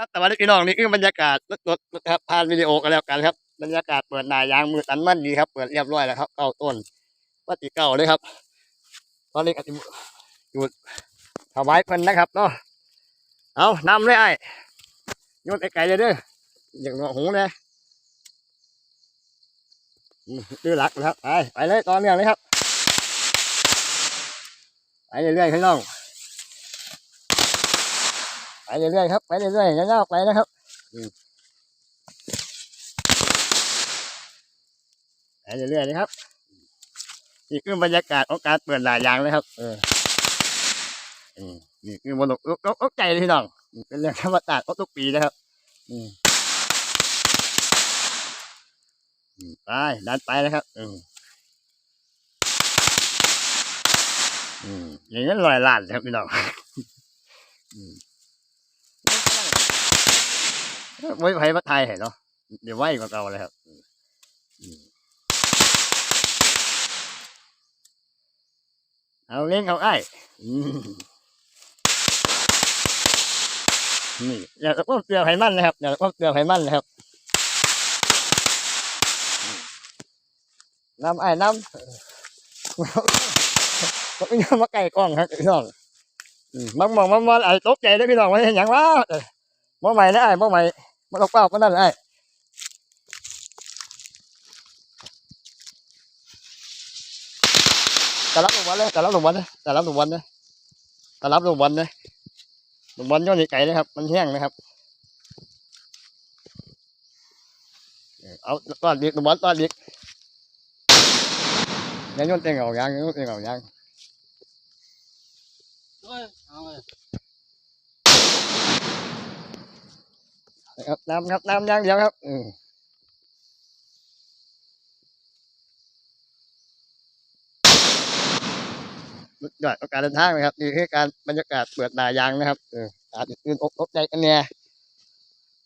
ครับแต่ว่าพี่น้องนี่คือบรรยากาศสดๆนะครับผ่านวิดีโอกันแล้วกันครับ บรรยากาศเปิดหนายางมือตันมั่นดีครับ เปิดเรียบร้อยแล้วครับเก้าต้นวัดที่เก้าเลยครับ ตอนนี้ก็อยู่อยู่ถวายเพิ่นนะครับเนาะเอานำเลยไอ้โยนไอ้ไก่เลยเด้ออย่างหนวหูเลยดื้อหลักนะครับไปไปเลยตอนเนื่องเลยครับไปเรื่อยๆพี่น้อง ไปเรื่อยๆครับไปเรื่อยๆยาวๆไปนะครับไปเรื่อยๆนะครับนี่คือบรรยากาศของการเปิดหลายอย่างเลยครับ เออนี่คือบนอกอกอกใจเลยพี่น้องเป็นเรื่องธรรมดาของทุกปีนะครับไปดันไปนะครับอืมอืมอย่างนั้นลอยลานเลยครับพี่น้อง ไว้ไว้มาไทยเห็นเนาะเดี๋ยวไหวกว่าเก่าเลยครับเอาเล่นเอาไอ้นี่อย่าต้องเกลือไขมันนะครับอย่าต้องเกลือไขมันนะครับน้ำไอ้น้ำก็ไม่ยอมมาใกล้กล้องครับพี่น้องมบางมองบางมองไอ้ตกใจเลยพี่น้องว่าเห็นอย่างวะเออบ่ใหม่นะไอ้บ่ใหม่ มาลงเป้าก็นั่นไอ้แต่รับลงวันเลยแต่รับลงวันเลยแต่รับลงวันเลยแต่รับลงวันเลยลงวันย้อนใหญ่ไก่เลยครับ มันแห้งนะครับเอาตอนเด็กลงวันตอนเด็กยังย้อนเต็งเอายางยังย้อนเต็งเอายาง Thôi, เอาเลย นะครับน้ำครับน้ำยางเดียวครับอืมสุดยอดของการเดินทางนะครับนี่คือการบรรยากาศเปิดหนายางนะครับเอออาจจะตื่นอกตกใจกันเนี่ย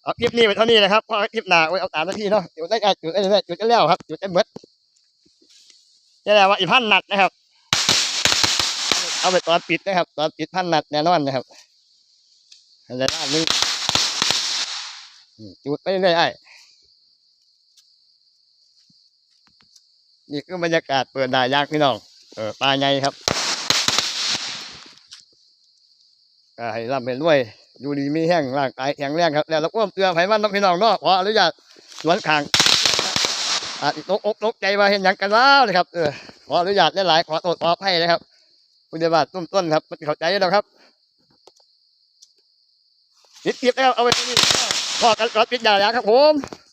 เอาคลิปนี้ไปเท่านี้นะครับเพราะคลิปหนาไว้เอาตามหน้าที่เนาะจุดได้จุดได้เลยจุดได้แล้วครับจุดได้เบิดนี่แหละว่าอีพันนัดนะครับ เอาไปตอนปิดนะครับ ตอนปิดพันนัดแน่นอนนะครับอะไรด้านนี้ จุดไปเรื่อยๆไอ้นี่คือบรรยากาศเปิดหนายางพี่น้องเออปลาไงครับก็ให้ร่ำให้วยอยู่ดีมีแห้งร่างกายแข็งแรงครับแล้วเราก็เตือนไผมันน้องพี่น้องเนาะขออนุญาตสวนขางอาจตกอกตกใจว่าเห็นหยังกันแล้วนะครับเออขออนุญาตหลายๆขอโทษขออภัยนะครับคุณเดบาตุ้มต้นครับมันเข้าใจแล้วครับปิดเก็บแล้วเอาไว้ที่นี่ พ่อกันก่อนปิดยาแล้วครับผม